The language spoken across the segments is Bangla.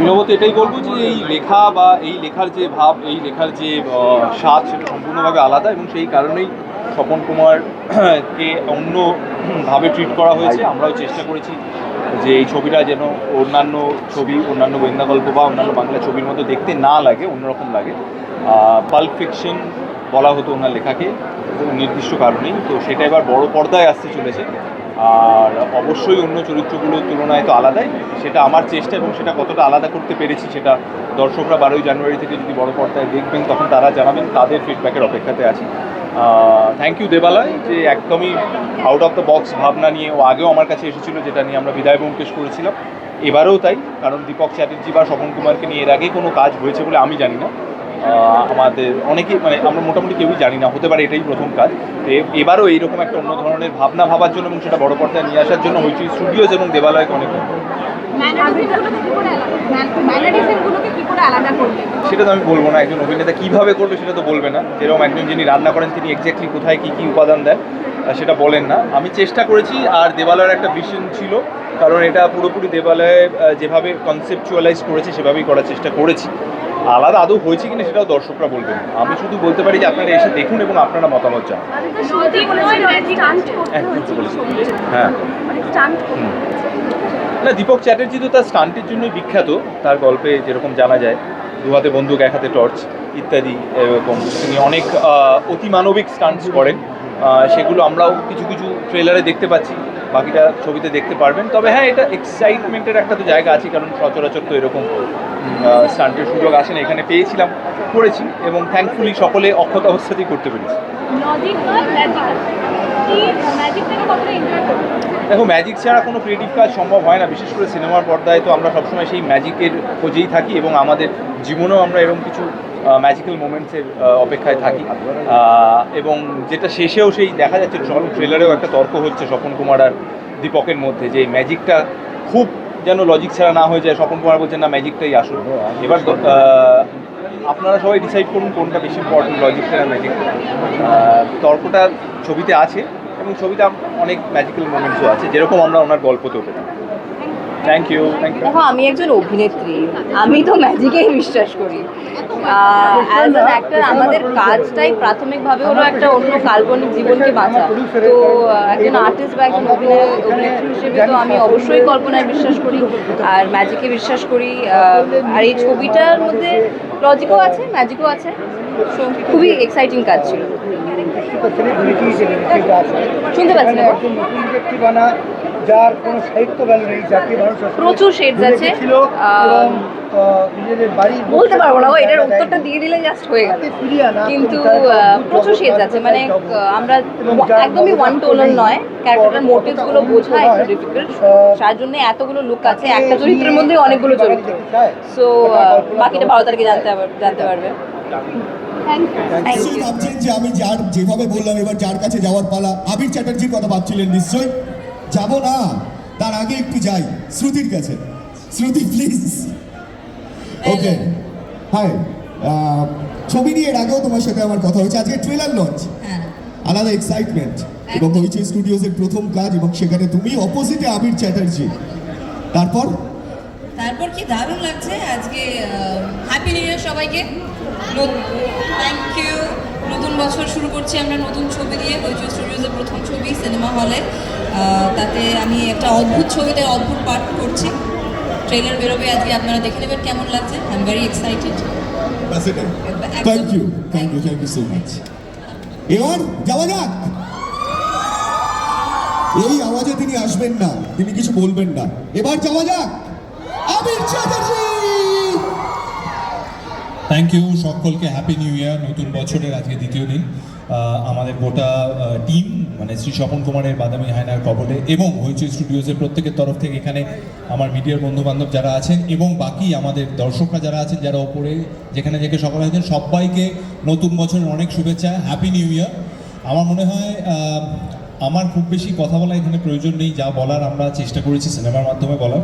অভিনবত এটাই বলব যে এই লেখা বা এই লেখার যে ভাব, এই লেখার যে স্বাদ সেটা সম্পূর্ণভাবে আলাদা এবং সেই কারণেই স্বপন কুমারকে অন্যভাবে ট্রিট করা হয়েছে। আমরাও চেষ্টা করেছি যে এই ছবিটা যেন অন্যান্য ছবি, অন্যান্য গোয়েন্দা গল্প বা অন্যান্য বাংলা ছবির মতো দেখতে না লাগে, অন্যরকম লাগে। পাল্প ফিকশন বলা হতো ওনার লেখাকে, নির্দিষ্ট কারণেই। তো সেটা এবার বড় পর্দায় আসতে চলেছে। আর অবশ্যই অন্য চরিত্রগুলোর তুলনায় তো আলাদাই। সেটা আমার চেষ্টা এবং সেটা কতটা আলাদা করতে পেরেছি সেটা দর্শকরা বারোই জানুয়ারি থেকে যদি বড় পর্দায় দেখবেন, তখন তারা জানাবেন, তাদের ফিডব্যাকের অপেক্ষাতে আছি। থ্যাংক ইউ দেবালয় যে একদমই আউট অফ দ্য বক্স ভাবনা নিয়ে ও আগেও আমার কাছে এসেছিল, যেটা নিয়ে আমরা বিদায় ব্যোমকেশ করেছিলাম। এবারেও তাই, কারণ দীপক চ্যাটার্জি বা স্বপন কুমারকে নিয়ে এর আগে কোনো কাজ হয়েছে বলে আমি জানি না। আমাদের অনেকেই মানে আমরা মোটামুটি কেউই জানি না হতে পারে এটাই প্রথম কাজ। এবারও এইরকম একটা অন্য ধরনের ভাবনা ভাবার জন্য এবং সেটা বড় পর্দায় নিয়ে আসার জন্য হয়েছে স্টুডিওজ এবং দেবালয়কে অনেক সেটা তো আমি বলব না একজন অভিনেতা কীভাবে করবে সেটা তো বলবে না। যেরকম একজন যিনি রান্না করেন তিনি এক্স্যাক্টলি কোথায় কী কী উপাদান দেন সেটা বলেন না। আমি চেষ্টা করেছি আর দেবালয়ের একটা ভিশন ছিল কারণ এটা পুরোপুরি দেবালয়ে যেভাবে কনসেপচুয়ালাইজ করেছে সেভাবেই করার চেষ্টা করেছি। আলাদা আদৌ হয়েছে কিনা সেটাও দর্শকরা বলবেন। আমি শুধু বলতে পারি যে আপনারা এসে দেখুন এবং আপনারা মতামত জানান। হ্যাঁ। হ্যাঁ। হুম। না দীপক চ্যাটার্জি তো তার স্টান্টের জন্যই বিখ্যাত। তার গল্পে যেরকম জানা যায় দু হাতে বন্দুক এক হাতে টর্চ ইত্যাদি এরকম তিনি অনেক অতিমানবিক স্টান্টস করেন। সেগুলো আমরাও কিছু কিছু ট্রেলারে দেখতে পাচ্ছি। বাকিটা ছবিতে দেখতে পারবেন। তবে হ্যাঁ এটা এক্সাইটমেন্টের একটা তো জায়গা আছে কারণ সচরাচর তো এরকম স্টান্টের সুযোগ আসে না এখানে পেয়েছিলাম করেছি এবং থ্যাঙ্কফুলি সকলে অক্ষত অবস্থাতেই করতে পেরেছি। দেখো ম্যাজিক ছাড়া কোনো ক্রিয়েটিভ কাজ সম্ভব হয় না বিশেষ করে সিনেমার পর্দায় তো আমরা সবসময় সেই ম্যাজিকের খোঁজেই থাকি এবং আমাদের জীবনেও আমরা এরকম কিছু ম্যাজিক্যাল মোমেন্টসের অপেক্ষায় থাকি। এবং যেটা শেষেও সেই দেখা যাচ্ছে ট্রেলারেও একটা তর্ক হচ্ছে স্বপন কুমার আর দীপকের মধ্যে যে ম্যাজিকটা খুব যেন লজিক ছাড়া না হয়ে যায় স্বপন কুমার বলছেন না ম্যাজিকটাই আসুন এবার আপনারা সবাই ডিসাইড করুন কোনটা বেশি ইম্পর্টেন্ট লজিক ছাড়া ম্যাজিক তর্কটা ছবিতে আছে এবং ছবিতে অনেক ম্যাজিক্যাল মোমেন্টসও আছে যেরকম আমরা ওনার গল্পতেও পেতাম। থ্যাংক ইউ দেখো, আমি একজন অভিনেত্রী। আমি তো ম্যাজিকেই বিশ্বাস করি। অ্যাজ অ্যান অ্যাক্টর আমাদের কাজটাই প্রাথমিকভাবে হলো একটা অন্য কাল্পনিক জীবনকে বাঁচা। তো একজন আর্টিস্ট বা একজন অভিনেত্রী হিসেবে তো আমি অবশ্যই কল্পনায় বিশ্বাস করি, আর ম্যাজিকে বিশ্বাস করি। আর এই ছবিটার মধ্যে লজিকও আছে ম্যাজিকও আছে। খুবই এক্সাইটিং কাজ ছিল। শুনতে পাচ্ছি না। একজন নতুন ব্যক্তি বানা যার কোনো সাহিত্য ভ্যালু নেই যাকে মানুষ প্রচুর shades আছে। ছিল এবং নিজেদের বাড়ি বলতে পারব না এটার উত্তরটা দিয়ে দিলে জাস্ট হয়ে গেল কিন্তু প্রচুর জগৎ, আছে মানে আমরা একদমই ওয়ান টোলার নয় ক্যারেক্টারের মোটিভসগুলো বোঝা একটু ডিফিকাল্ট তার জন্য এতগুলো লুক আছে একটা চরিত্রের মধ্যে অনেকগুলো চরিত্র। সো বাকিটা বারো তারিখে জানতে পারবে জানতে পারবে নিশ্চয়ই ভাবছেন যে আমি যার যেভাবে বললাম এবার যার কাছে যাওয়ার পালা আবির চ্যাটার্জির কথা ভাবছিলেন নিশ্চয়ই? যাব না তার আগে একটু যাই। শ্রুতির কাছে। শ্রুতি প্লিজ ওকে হাই ছবি নিয়ে এর আগেও তোমার সাথে আমার কথা হয়েছে। আজকে ট্রেলার লঞ্চ হ্যাঁ। আলাদা এক্সাইটমেন্ট এবং হয়েছে স্টুডিওজের প্রথম কাজ এবং সেখানে তুমি অপোজিটে আবির চ্যাটার্জি। তারপর? তারপর কি দারুণ লাগছে? আজকে হ্যাপি নিউ ইয়ার সবাইকে। থ্যাংক ইউ নতুন বছর শুরু করছি আমরা নতুন ছবি দিয়ে হইচই স্টুডিওজের প্রথম ছবি সিনেমা হলে তাতে আমি একটা অদ্ভুত ছবিতে অদ্ভুত পার্ট করছি। ট্রেলার বেরোবে আজকে আপনারা দেখে নেবেন কেমন লাগছে। I am very excited thank you thank you thank you so much এবার যাওয়া যাক। এই আওয়াজে তিনি আসবেন না তিনি কিছু বলবেন না। এবার যাওয়া যাক। আবির চ্যাটার্জি থ্যাংক ইউ সকলকে হ্যাপি নিউ ইয়ার নতুন বছরের আজকে দ্বিতীয় দিন। আমাদের গোটা টিম মানে শ্রী স্বপন কুমারের বাদামি হায়নার কবলে এবং হইচই স্টুডিওজের প্রত্যেকের তরফ থেকে এখানে আমার মিডিয়ার বন্ধু বান্ধব যারা আছেন এবং বাকি আমাদের দর্শকরা যারা আছেন, যারা ওপরে যেখানে যেখানে সকলে আছেন, সবাইকে নতুন বছরের অনেক শুভেচ্ছা হ্যাপি নিউ ইয়ার আমার মনে হয় আমার খুব বেশি কথা বলা এখানে প্রয়োজন নেই, যা বলার আমরা চেষ্টা করেছি সিনেমার মাধ্যমে বলার।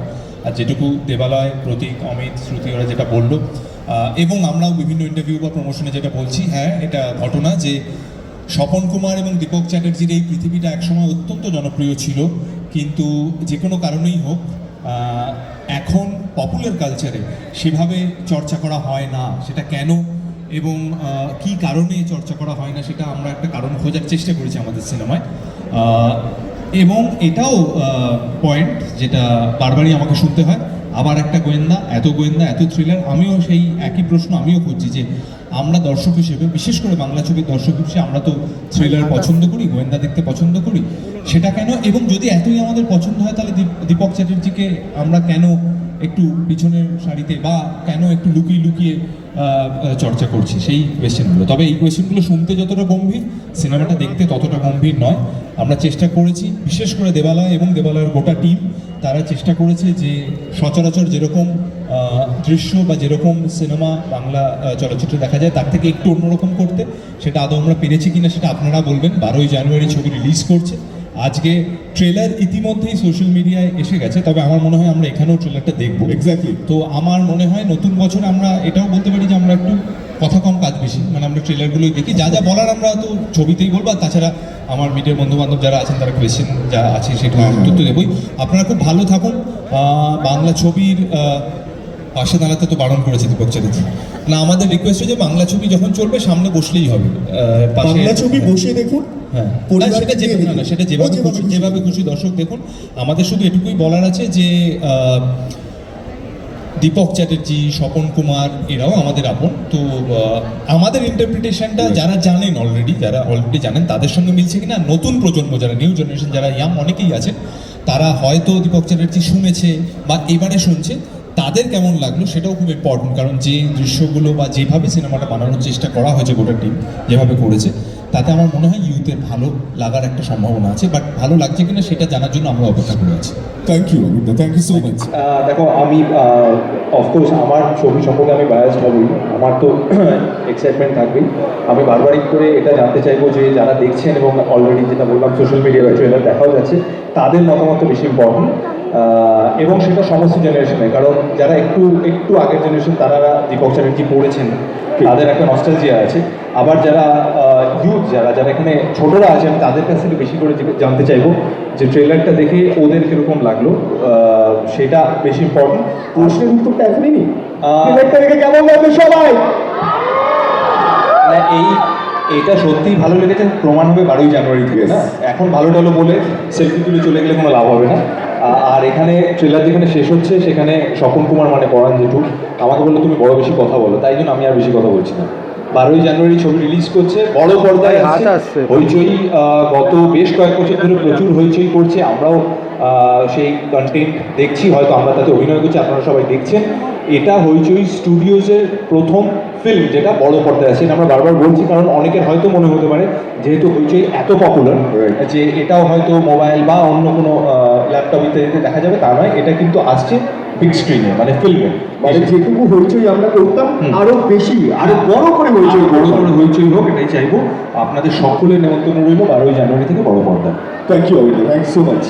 যেটুকু দেবালয়, প্রতীক, অমিত, শ্রুতি ওরা যেটা বলল এবং আমরাও বিভিন্ন ইন্টারভিউ বা প্রমোশনে যেটা বলছি হ্যাঁ এটা ঘটনা যে স্বপন কুমার এবং দীপক চ্যাটার্জির এই পৃথিবীটা একসময় অত্যন্ত জনপ্রিয় ছিল, কিন্তু যে কোনো কারণেই হোক এখন পপুলার কালচারে সেভাবে চর্চা করা হয় না, সেটা কেন এবং কি কারণে চর্চা করা হয় না, সেটা আমরা একটা কারণ খোঁজার চেষ্টা করেছি আমাদের সিনেমায় এবং এটাও পয়েন্ট যেটা বারবারই আমাকে শুনতে হয় আবার একটা গোয়েন্দা এত গোয়েন্দা এত থ্রিলার আমিও সেই একই প্রশ্ন আমিও করছি যে আমরা দর্শক হিসেবে বিশেষ করে বাংলা ছবির দর্শক হিসেবে আমরা তো থ্রিলার পছন্দ করি গোয়েন্দা দেখতে পছন্দ করি সেটা কেন? এবং যদি এতই আমাদের পছন্দ হয় তাহলে দীপ- দীপক চ্যাটার্জিকে আমরা কেন একটু পিছনের সারিতে বা কেন একটু লুকিয়ে লুকিয়ে চর্চা করছি, সেই কোয়েশ্চেনগুলো তবে এই কোয়েশ্চেনগুলো শুনতে যতটা গম্ভীর সিনেমাটা দেখতে ততটা গম্ভীর নয়। আমরা চেষ্টা করেছি, বিশেষ করে দেবালয় এবং দেবালয়ের গোটা টিম তারা চেষ্টা করেছে যে সচরাচর যেরকম দৃশ্য বা যেরকম সিনেমা বাংলা চলচ্চিত্রে দেখা যায়, তার থেকে একটু অন্যরকম করতে, সেটা আদৌ আমরা পেরেছি কিনা সেটা আপনারা বলবেন। বারোই জানুয়ারি ছবি রিলিজ করছে। আজকে ট্রেলার ইতিমধ্যেই সোশ্যাল মিডিয়ায় এসে গেছে তবে আমার মনে হয় আমরা এখানেও ট্রেলারটা দেখব। এক্স্যাক্টলি তো আমার মনে হয় নতুন বছর আমরা এটাও বলতে পারি যে আমরা একটু কথা কম কাজ বেশি মানে আমরা ট্রেলারগুলোই দেখি। যা যা বলার আমরা তো ছবিতেই বলব আর তাছাড়া আমার মিডিয়ার বন্ধু বান্ধব যারা আছেন তারা কোয়েশ্চেন যা আছে সেটা উত্তর তো দেবই। আপনারা খুব ভালো থাকুন। বাংলা ছবির পাশে দাঁড়াতে তো বারণ করেছে দীপক চ্যাটার্জি। না আমাদের রিকোয়েস্ট যে বাংলা ছবি যখন চলবে সামনে বসলেই হবে। বাংলা ছবি বসে দেখুন হ্যাঁ। সেটা যেভাবে না, সেটা যেভাবে। যেভাবে খুশি দর্শক দেখুন আমাদের শুধু এটুকুই বলার আছে যে দীপক চ্যাটার্জি স্বপন কুমার এরাও আমাদের আপন। তো আমাদের ইন্টারপ্রিটেশনটা যারা জানেন অলরেডি যারা অলরেডি জানেন তাদের সঙ্গে মিলছে কিনা নতুন প্রজন্ম যারা নিউ জেনারেশন যারা ইয়াম অনেকেই আছে তারা হয়তো দীপক চ্যাটার্জি শুনেছে বা এবারে শুনছে। তাদের কেমন লাগল সেটাও খুব ইম্পর্টেন্ট কারণ যে দৃশ্যগুলো বা যেভাবে সিনেমাটা বানানোর চেষ্টা করা হয়েছে গোটা টিম যেভাবে করেছে তাতে আমার মনে হয় ইউথের ভালো লাগার একটা সম্ভাবনা আছে বাট ভালো লাগছে কিনা সেটা জানার জন্য আমরা অপেক্ষা করে আছি। Thank you Amita thank you so much দেখো আমি অফকোর্স আমার ছবি সম্পর্কে আমি বায়াসড হবই। আমার তো এক্সাইটমেন্ট থাকবেই। আমি বারবারই করে এটা জানতে চাইব যে যারা দেখছেন এবং অলরেডি যেটা বললাম সোশ্যাল মিডিয়ায় ট্রেলার দেখাও যাচ্ছে তাদের মতামত বেশি ইম্পর্টেন্ট এবং সেটা সমস্ত জেনারেশনে কারণ যারা একটু একটু আগের জেনারেশন তারা দীপক চ্যাটার্জি পড়েছেন তাদের একটা নস্টালজিয়া আছে। আবার যারা ইউথ যারা যারা এখানে ছোটরা আছেন তাদের কাছ থেকে বেশি করে জানতে চাইব যে ট্রেলারটা দেখে ওদের কীরকম লাগল সেটা বেশি ইম্পর্টেন্ট প্রশ্নের উত্তরটা এখনই নি। ট্রেলারটা দেখে কেমন লাগবে সবাই? মানে এই এটা সত্যিই ভালো লেগেছে প্রমাণ হবে বারোই জানুয়ারি থেকে না? এখন ভালো টালো বলে সেলফি তুলে চলে গেলে কোনো লাভ হবে না। আর এখানে ট্রেলার যেখানে শেষ হচ্ছে সেখানে স্বপন কুমার মানে পরাণ জেঠু। আমাকে বলল তুমি বড় বেশি কথা বলো। তাই জন্য আমি আর বেশি কথা বলছি না। বারোই জানুয়ারি ছবি রিলিজ করছে বড় পর্দায় আসছে। হইচই গত বেশ কয়েক বছর ধরে প্রচুর হইচই করছে। আমরাও সেই কন্টেন্ট দেখছি হয়তো আমরা তাতে অভিনয় করছি আপনারা সবাই দেখছেন। এটা হইচই স্টুডিওজের প্রথম ফিল্ম যেটা বড় পর্দায় আছে আমরা বারবার বলছি কারণ অনেকের হয়তো মনে হতে পারে যেহেতু হইচই এত পপুলার যে এটাও হয়তো মোবাইল বা অন্য কোনো ইত্যাদিতে দেখা যাবে তা নয় এটা কিন্তু আসছে বিগ স্ক্রিনে মানে ফিল্মে মানে যেটুকু হইচই আমরা করতাম। আরও বেশি আরও বড় করে হইচই বড় করে হইচই হোক এটাই চাইব। আপনাদের সকলের নেমন্তন্ন রইল বারোই জানুয়ারি থেকে বড় পর্দা। থ্যাংক ইউ অভিনয় থ্যাংক সো মাচ